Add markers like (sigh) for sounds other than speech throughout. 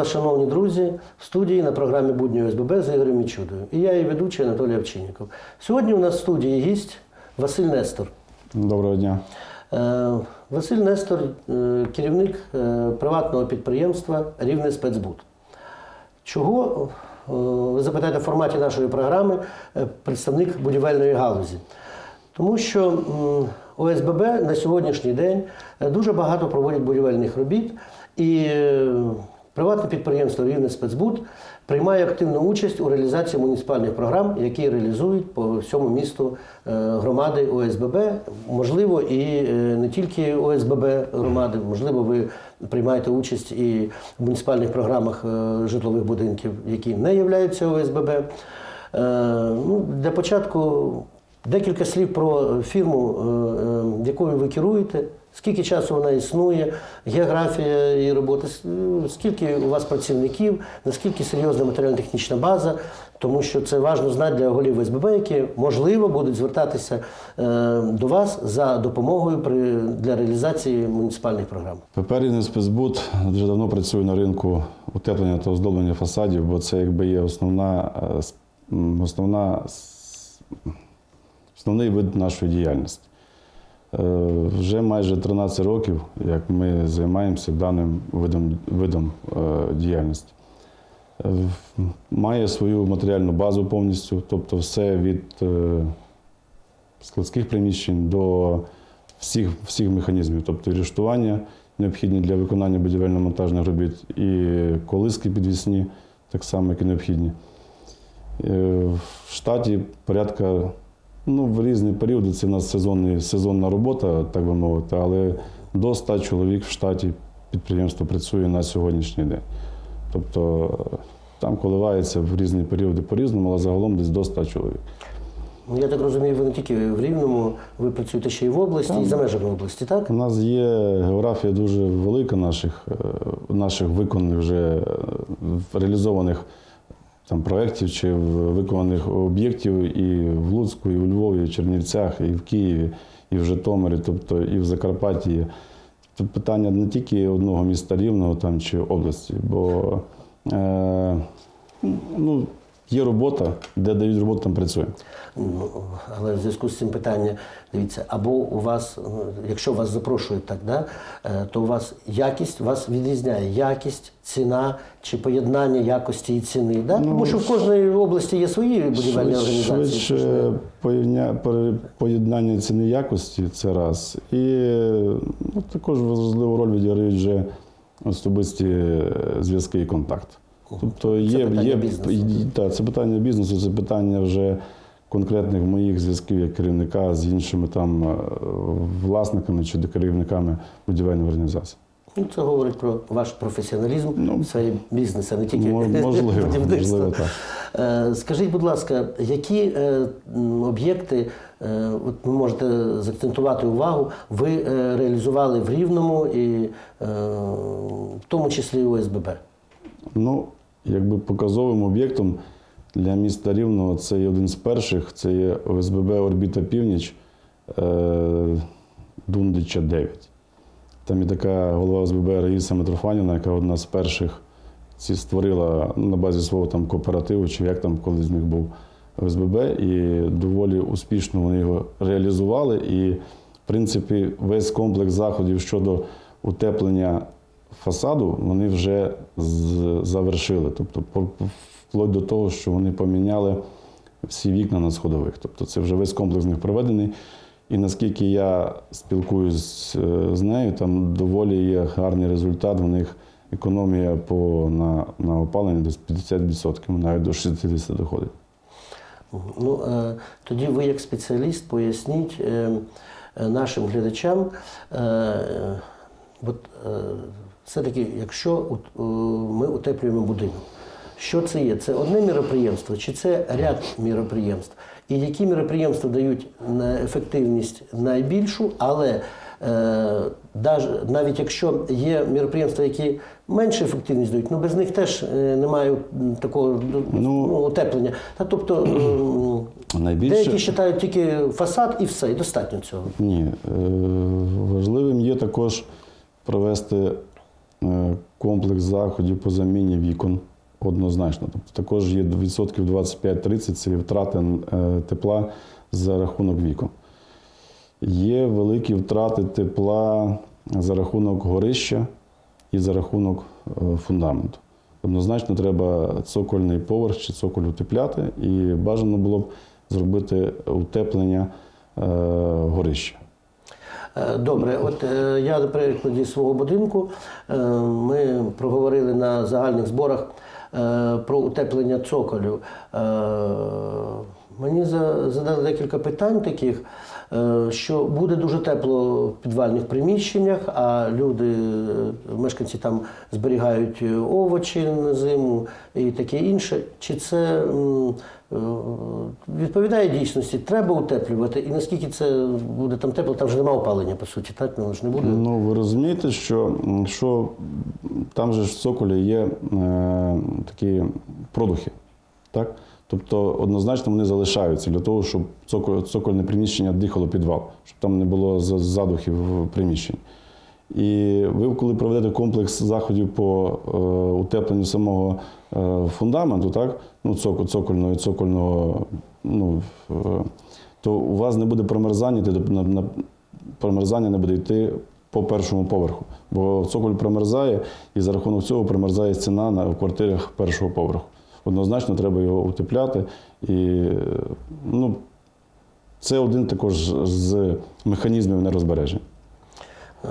Вас, шановні друзі, в студії на програмі Будні ОСББ з Ігорем Мічудою. І я, її ведучий Анатолій Овчинников. Сьогодні у нас в студії гість Василь Нестор. Доброго дня. Е, Василь Нестор, е, керівник е, приватного підприємства Рівне спецбуд. Чого, ви запитаєте в форматі нашої програми, представник будівельної галузі? Тому що ОСББ на сьогоднішній день дуже багато проводять будівельних робіт, і приватне підприємство Рівне спецбуд приймає активну участь у реалізації муніципальних програм, які реалізують по всьому місту е, громади ОСББ. Можливо, і е, не тільки ОСББ громади, можливо, ви приймаєте участь і в муніципальних програмах е, житлових будинків, які не являються ОСББ. Ну, для початку декілька слів про фірму, е, е, якою ви керуєте. Скільки часу вона існує, географія її роботи, е, скільки у вас працівників, наскільки серйозна матеріально-технічна база, тому що це важливо знати для голів ОСББ, які можливо будуть звертатися е, до вас за допомогою при, для реалізації муніципальних програм. Пеперний спецбуд дуже давно працює на ринку утеплення та оздоблення фасадів, бо це якби є основна, е, основна, основний вид нашої діяльності. Е, Вже майже 13 років, як ми займаємося даним видом, видом е, діяльності. Е, Має свою матеріальну базу повністю, тобто все від складських приміщень до всіх, всіх механізмів, тобто рештування необхідні для виконання будівельно-монтажних робіт, і колиски підвісні, так само, як і необхідні. В штаті порядка, ну, в різні періоди це в нас сезонний, сезонна робота, так би мовити, але до 100 чоловік в штаті підприємство працює на сьогоднішній день. Тобто там коливається в різні періоди по-різному, але загалом десь до 100 чоловік. Ну, Я так розумію, ви не тільки в Рівному, ви працюєте ще й в області, і за межами області, так? У нас є географія дуже велика наших, е, наших виконаних вже е, реалізованих там, проєктів чи виконаних об'єктів і в Луцьку, і у Львові, і в Чернівцях, і в Києві, і в Житомирі, тобто і в Закарпатті. Тобто питання не тільки одного міста рівного там, чи області, бо е, ну, є робота, де дають роботу, там працюємо. Ну, але в зв'язку з цим питання, дивіться, або у вас, ну, якщо вас запрошують так, да, е, то у вас якість, вас відрізняє якість, ціна чи поєднання якості і ціни. Да? Тому що в кожній області є свої будівельні організації. Швидше поєдня- пере- поєднання ціни якості це раз. І ну, також важливу роль відіграють вже особисті е, зв'язки і контакт. Тобто є, питання є бізнесу. та, це питання бізнесу, це питання вже конкретних моїх зв'язків як керівника з іншими там е, власниками чи керівниками будівельної організації. Ну, це говорить про ваш професіоналізм в сфері бізнесу, а не тільки Мо- (laughs) можливо, можливо, так. Е, Скажіть, будь ласка, які е, об'єкти, от ви можете заакцентувати увагу, ви реалізували в Рівному і в тому числі ОСББ? Ну, якби показовим об'єктом для міста Рівного це є один з перших, це є ОСББ Орбіта Північ е, Дундича 9. Там є така голова ОСББ Раїса Митрофаніна, яка одна з перших ці створила на базі свого там кооперативу, чи як там колись з них був ОСББ, і доволі успішно вони його реалізували. І, в принципі, весь комплекс заходів щодо утеплення фасаду вони вже завершили. Тобто, вплоть до того, що вони поміняли всі вікна на сходових. Тобто, це вже весь комплекс них проведений. І наскільки я спілкуюсь е, з нею, там доволі є гарний результат. В них економія по, на, на опалення десь 50%, навіть до 60% доходить. Ну, е, тоді ви, як спеціаліст, поясніть е, нашим глядачам, от, все-таки, якщо е, ми утеплюємо будинок, що це є? Це одне міроприємство чи це ряд міроприємств? І які міроприємства дають ефективність найбільшу, але е, навіть якщо є міроприємства, які менше ефективність дають, ну без них теж е, немає такого ну, Ну, утеплення. Та, тобто Найбільше деякі вважають тільки фасад і все, і достатньо цього. ні, важливим є також провести комплекс заходів по заміні вікон однозначно. Тобто також є відсотків 25-30 це втрати е, тепла за рахунок вікон. Є великі втрати тепла за рахунок горища і за рахунок е, фундаменту. Однозначно треба цокольний поверх чи цоколь утепляти, і бажано було б зробити утеплення е, горища. Е, Добре, от е, я на прикладі свого будинку е, ми проговорили на загальних зборах про утеплення цоколю. Мені задали декілька питань таких, що буде дуже тепло в підвальних приміщеннях, а люди, е, мешканці там зберігають е, овочі на зиму і таке інше. Чи це е, відповідає дійсності? Треба утеплювати, і наскільки це буде там тепло, там ж немає опалення, по суті, так? Ну, ж не буде. Ну, ви розумієте, що, що там же в цоколі є е, такі продухи. Так? Тобто однозначно вони залишаються для того, щоб цокольне приміщення дихало підвал, щоб там не було задухів в приміщенні. І ви, коли проведете комплекс заходів по е, утепленню самого е, фундаменту, так? ну, цокольного, цокольного, ну, е, то у вас не буде промерзання, на, на, промерзання не буде йти по першому поверху. Бо цоколь промерзає, і за рахунок цього промерзає ціна на в квартирах першого поверху. Однозначно треба його утепляти. І ну, це один також з механізмів нерозбереження. Е,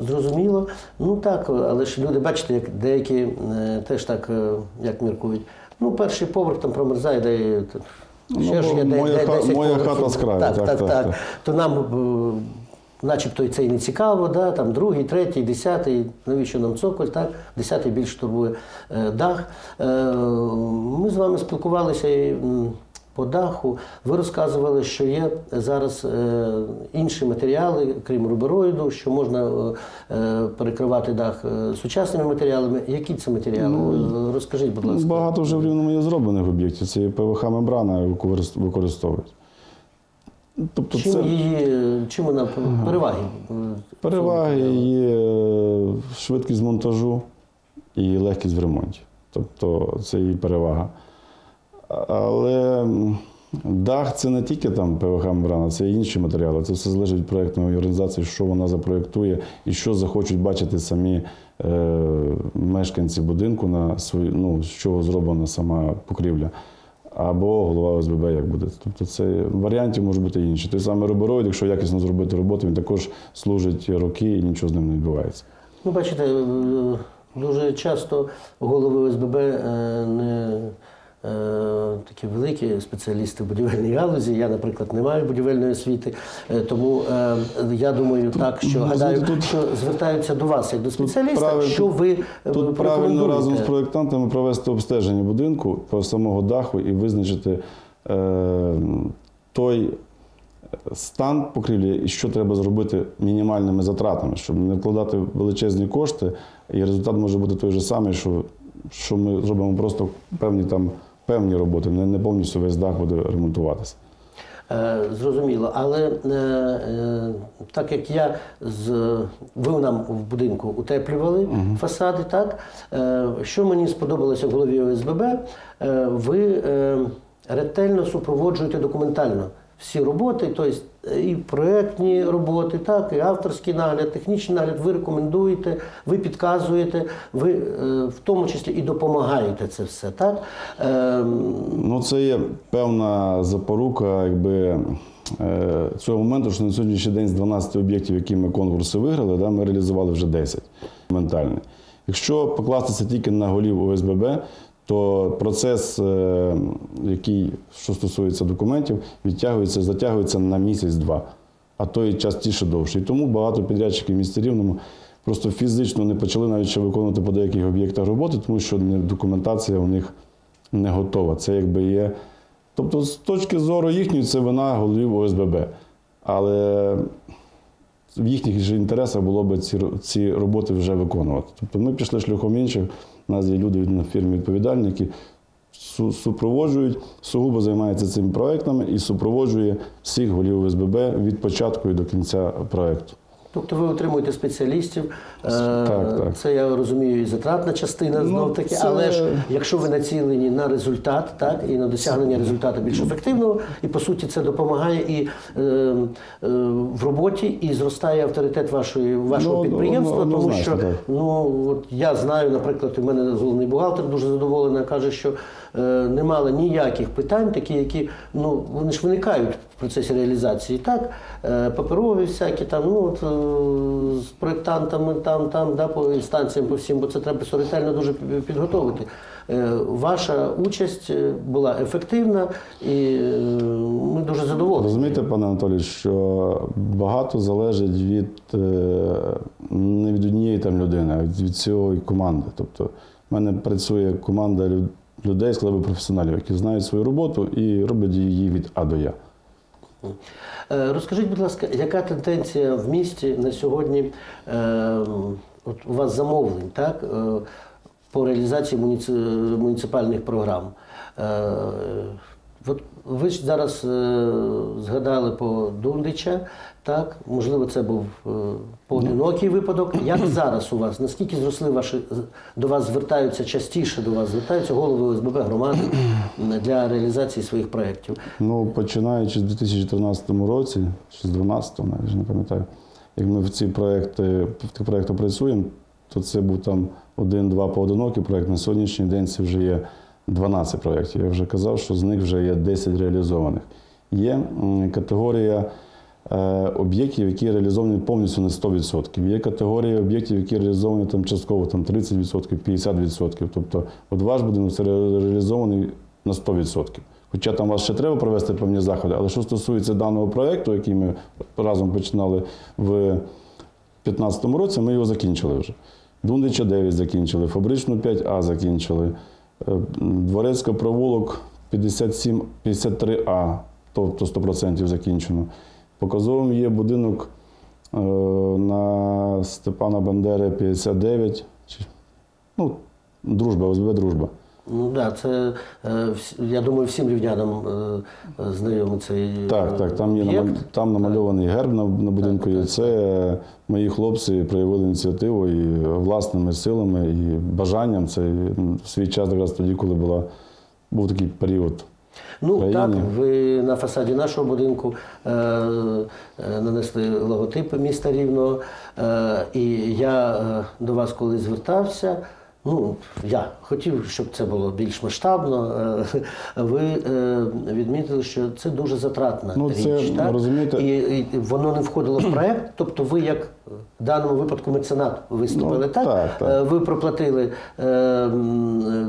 Зрозуміло. Ну так, але ж люди, бачите, як деякі е, теж так, е, як міркують. Ну, перший поверх там промерзає, де Ну, ще ж є де- моя де- ха- 10 моя хата з краю, Так, так, так, так, так. То нам, начебто, і це і не цікаво, да? там другий, третій, десятий, навіщо нам цоколь, так? Десятий більш турбує е, дах. Е, Ми з вами спілкувалися і, по даху. Ви розказували, що є зараз е, інші матеріали, крім рубероїду, що можна перекривати дах сучасними матеріалами. Які це матеріали? Е, Розкажіть, будь ласка. Багато вже в рівному є зроблених об'єктів. Це ПВХ-мембрана використовують. Тобто Чим це її чим вона переваги? переваги є е, швидкість монтажу і легкість в ремонті. Тобто це і перевага. Але дах це не тільки там ПВХ-мембрана, це і інші матеріали. Це все залежить від проєктної організації, що вона запроєктує і що захочуть бачити самі е, мешканці будинку на свої, ну, з чого зроблена сама покрівля. Або голова ОСББ як буде. Тобто це варіантів може бути інші. Той самий робороїд, якщо якісно зробити роботу, він також служить роки і нічого з ним не відбувається. Ну, бачите, е, дуже часто голови ОСББ е, не е, такі великі спеціалісти в будівельній галузі. Я, наприклад, не маю будівельної освіти, Е, тому е, я думаю так, що гадаю, тут- що звертаються до вас як до спеціаліста, правильно- що ви е, Тут правильно разом з проєктантами провести обстеження будинку по самого даху і визначити е, той стан покрівлі і що треба зробити мінімальними затратами, щоб не вкладати величезні кошти, і результат може бути той же самий, що, що ми зробимо просто певні там певні роботи, не, не повністю весь дах буде ремонтуватися. Е, Зрозуміло, але е, е, так як я з ви нам в будинку утеплювали фасади, так? Е, що мені сподобалося в голові ОСББ, е, ви е, ретельно супроводжуєте документально всі роботи, тобто і проектні роботи, так, і авторський нагляд, технічний нагляд, ви рекомендуєте, ви підказуєте, ви е, в тому числі і допомагаєте це все, так? Е, Ну, це є певна запорука, якби. е, Цього моменту, що на сьогоднішній день з 12 об'єктів, які ми конкурси виграли, да, ми реалізували вже 10 ментальних. Якщо покластися тільки на голів ОСББ, то процес, е, який що стосується документів, відтягується, затягується на місяць-два, а то і частіше довше. І тому багато підрядчиків в Рівному просто фізично не почали навіть ще виконувати по деяких об'єктах роботи, тому що документація у них не готова. Це якби є. Тобто, з точки зору їхньої, це вина голів ОСББ. Але в їхніх інтересах було б ці, ці роботи вже виконувати. Тобто ми пішли шляхом інших. У нас є люди на фірмі відповідальні, які супроводжують, сугубо займаються цими проектами і супроводжує всіх голів ОСББ від початку і до кінця проекту. Тобто ви отримуєте спеціалістів. Е, Так, так. Це я розумію і затратна частина Ну, знов таки, це- але ж якщо ви націлені на результат, так і на досягнення результату більш ефективного, і по суті це допомагає і е, е, в роботі, і зростає авторитет вашої вашого Ну, підприємства, ну, тому однозначно, що так. ну от я знаю, наприклад, у мене головний бухгалтер дуже задоволений, каже, що е, не мали ніяких питань, такі, які ну вони ж виникають в процесі реалізації, так е, паперові всякі там, ну от е, з проєктантами там, там, да, по інстанціям, по всім, бо це треба все ретельно дуже пі- підготовити. Е, Ваша участь була ефективна і ми дуже задоволені. Розумієте, пане Анатолій, що багато залежить від не від однієї там людини, а від, цілої команди. Тобто, в мене працює команда лю- людей, складових професіоналів, які знають свою роботу і роблять її від А до Я. Е, Розкажіть, будь ласка, яка тенденція в місті на сьогодні е, от у вас замовлень, так? е, по реалізації муніципальних програм? От ви ж зараз е, згадали по Дундича, так? Можливо, це був е, поодинокий випадок. Як (clears throat) зараз у вас? Наскільки зросли ваші до вас звертаються частіше до вас звертаються голови ОСББ громади (clears throat) для реалізації своїх проєктів? Ну, починаючи з 2013 році, чи з 2012, навіть не пам'ятаю, як ми в ці проекти, в тих проєктах працюємо, то це був там один-два поодинокі проєкти. На сьогоднішній день це вже є 12 проєктів. Я вже казав, що з них вже є 10 реалізованих. Є категорія е, об'єктів, які реалізовані повністю на 100%. Є категорія об'єктів, які реалізовані там частково там 30%, 50%. Тобто, от ваш будинок це реалізований на 100%. Хоча там вас ще треба провести певні заходи, але що стосується даного проєкту, який ми разом починали в 2015 році, ми його закінчили вже. Дундича 9 закінчили, Фабричну 5А закінчили, Дворецька провулок 57, 53А, тобто 100% закінчено. Показовим є будинок е, на Степана Бандери 59, ну, дружба, ОСБ дружба. Ну так, да, це е, я думаю, всім рівнянам е, е, знайомий цей Так, так, там є там намальований герб на, на будинку. Так, і так. це е, мої хлопці проявили ініціативу і власними силами, і бажанням. Це в свій час, якраз тоді, коли була, був такий період. Ну країні. так, ви на фасаді нашого будинку е, е, нанесли логотипи міста Рівного. Е, і я е, до вас коли звертався. Ну, я хотів, щоб це було більш масштабно. Е, Ви е, відмітили, що це дуже затратна Ну, це, річ. Так? розумієте- І, і воно не входило в проект. Тобто, ви, як в даному випадку меценат, виступили Ну, так? так, так. Е, Ви проплатили е,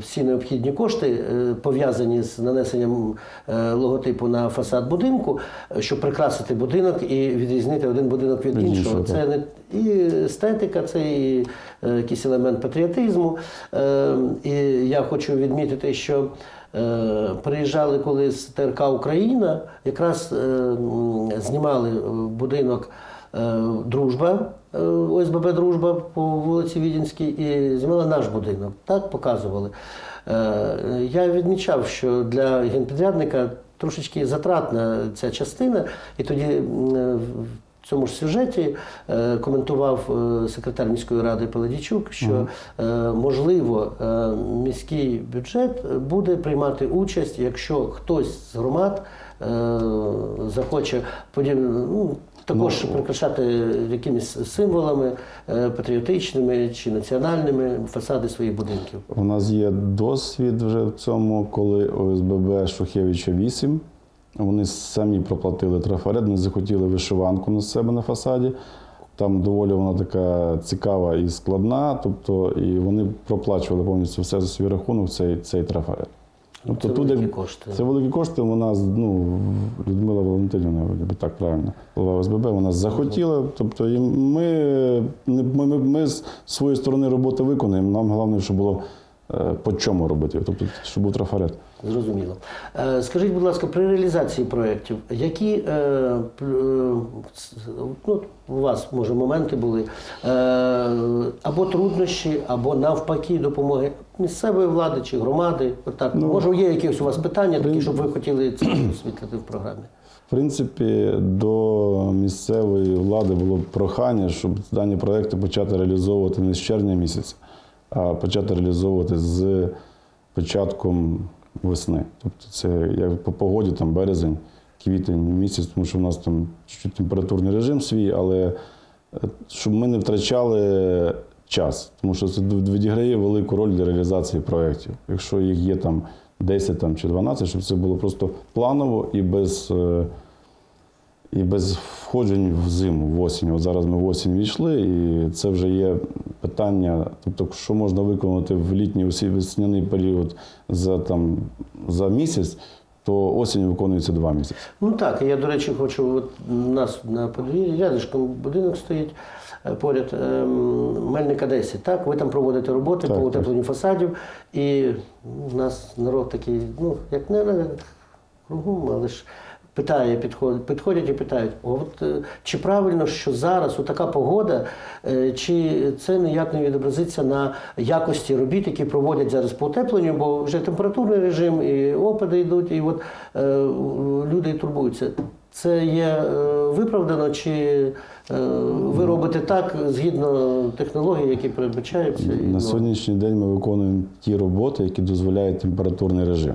всі необхідні кошти, е, пов'язані з нанесенням е, логотипу на фасад будинку, щоб прикрасити будинок і відрізнити один будинок від іншого. Це не і естетика, це і е, якийсь елемент патріотизму. Е, І я хочу відмітити, що е, приїжджали коли з ТРК Україна, якраз е, знімали будинок. Е, Дружба, е, ОСББ Дружба по вулиці Відінській і знімали наш будинок. Так показували. Е, Я відмічав, що для генпідрядника трошечки затратна ця частина, і тоді в цьому ж сюжеті коментував секретар міської ради Паладічук, що можливо міський бюджет буде приймати участь, якщо хтось з громад захоче. Ну, також прикрашати якимись символами е, патріотичними чи національними фасади своїх будинків. У нас є досвід вже в цьому, коли ОСББ Шухевича 8. Вони самі проплатили трафарет, не захотіли вишиванку на себе на фасаді. Там доволі вона така цікава і складна, тобто і вони проплачували повністю все за свій рахунок цей, цей трафарет. Тобто Це туди великі кошти. Це великі кошти. Вона ну, Людмила Валентинівна, якби так правильно, голова ОСББ, вона захотіла. Тобто, і ми, ми, ми, ми з своєї сторони роботи виконуємо. Нам головне, щоб було е, по чому робити, тобто, щоб був трафарет. Зрозуміло. Е, Скажіть, будь ласка, при реалізації проєктів, які е, е, ну, у вас, може, моменти були, або труднощі, або навпаки допомоги місцевої влади чи громади? Отак. Ну, може, є якісь у вас питання, такі, щоб ви хотіли це освітлити в програмі? В принципі, до місцевої влади було прохання, щоб дані проекти почати реалізовувати не з червня місяця, а почати реалізовувати з початком весни. Тобто це як по погоді, там березень, квітень місяць, тому що в нас там чуть температурний режим свій, але е, щоб ми не втрачали час, тому що це відіграє велику роль для реалізації проєктів. Якщо їх є там 10 там, чи 12, щоб це було просто планово і без. І без входжень в зиму, в осінь. От зараз ми в осінь війшли, і це вже є питання. Тобто, що можна виконати в літній весняний період за, там, за місяць, то осінь виконується два місяці. Ну так, я, до речі, хочу, от у нас на подвір'ї, рядишком будинок стоїть е, поряд ем, Мельника 10. Так, ви там проводите роботи Так, по так. утепленню фасадів, і в нас народ такий, ну, як не кругом, але ж питає, підходять, підходять і питають, от е, чи правильно, що зараз у така погода, е, чи це ніяк не відобразиться на якості робіт, які проводять зараз по утепленню, бо вже температурний режим, і опади йдуть, і от е, люди турбуються. Це є виправдано, чи ви робите так згідно технологій, які передбачаються? На ну, сьогоднішній день ми виконуємо ті роботи, які дозволяють температурний режим.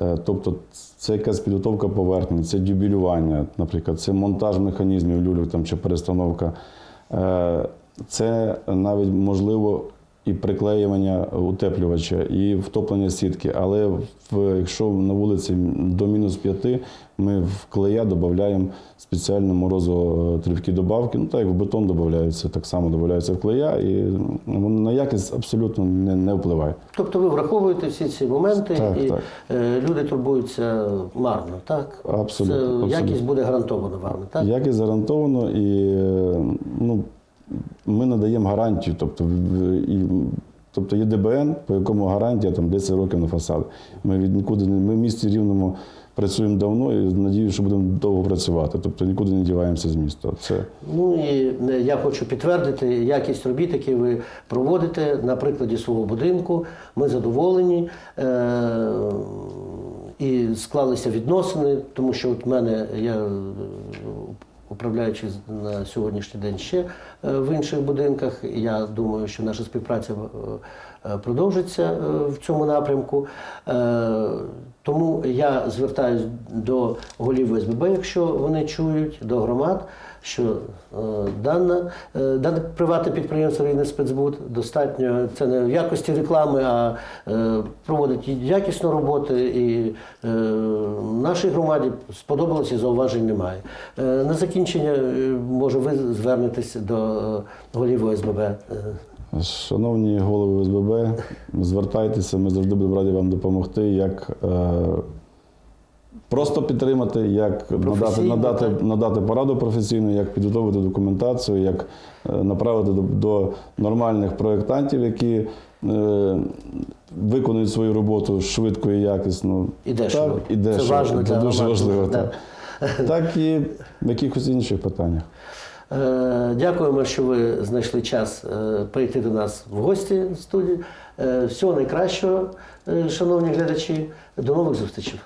Е, Тобто це якась підготовка поверхні, це дюбілювання, наприклад, це монтаж механізмів люльок там, чи перестановка. Е, Це навіть можливо і приклеювання утеплювача, і втоплення сітки. Але в, якщо на вулиці до мінус 5, ми в клея додаємо спеціальну морозотривкі добавки. Ну так як в бетон додаються, так само додаються в клея, і воно на якість абсолютно не, не впливає. Тобто ви враховуєте всі ці моменти, Так, і так. е, люди турбуються марно, так? Абсолютно, Це абсолютно. якість буде гарантована вами, так? Якість гарантовано, і е, ну, ми надаємо гарантію. Тобто, і, тобто є ДБН, по якому гарантія там 10 років на фасад. Ми від нікуди ми в місті рівному працюємо давно і надію, що будемо довго працювати. Тобто нікуди не діваємося з міста. Це Ну і е, я хочу підтвердити якість робіт, які ви проводите на прикладі свого будинку. Ми задоволені. Е- і склалися відносини, тому що от мене я управляючи на сьогоднішній день ще е, в інших будинках. Я думаю, що наша співпраця е, продовжиться е, в цьому напрямку. Е, Тому я звертаюся до голів ОСББ, якщо вони чують, до громад, що е, дана, е, дане приватне підприємство «Рівне спецбуд достатньо це не в якості реклами, а е, проводить якісну роботу, і е, нашій громаді сподобалось і зауважень немає. Е, на закінчення, е, може, ви звернетесь до е, голів ОСББ. Шановні голови ОСББ, звертайтеся, ми завжди будемо раді вам допомогти, як е, просто підтримати, як надати, надати, надати пораду професійну, як підготовити документацію, як е, направити до, до нормальних проєктантів, які е, виконують свою роботу швидко і якісно. І дешево. І дешево. Це важливо Це дуже важливо. Так. так і в якихось інших питаннях. Е, Дякуємо, що ви знайшли час е, прийти до нас в гості в студію. Е, Всього найкращого, шановні глядачі. До нових зустрічей.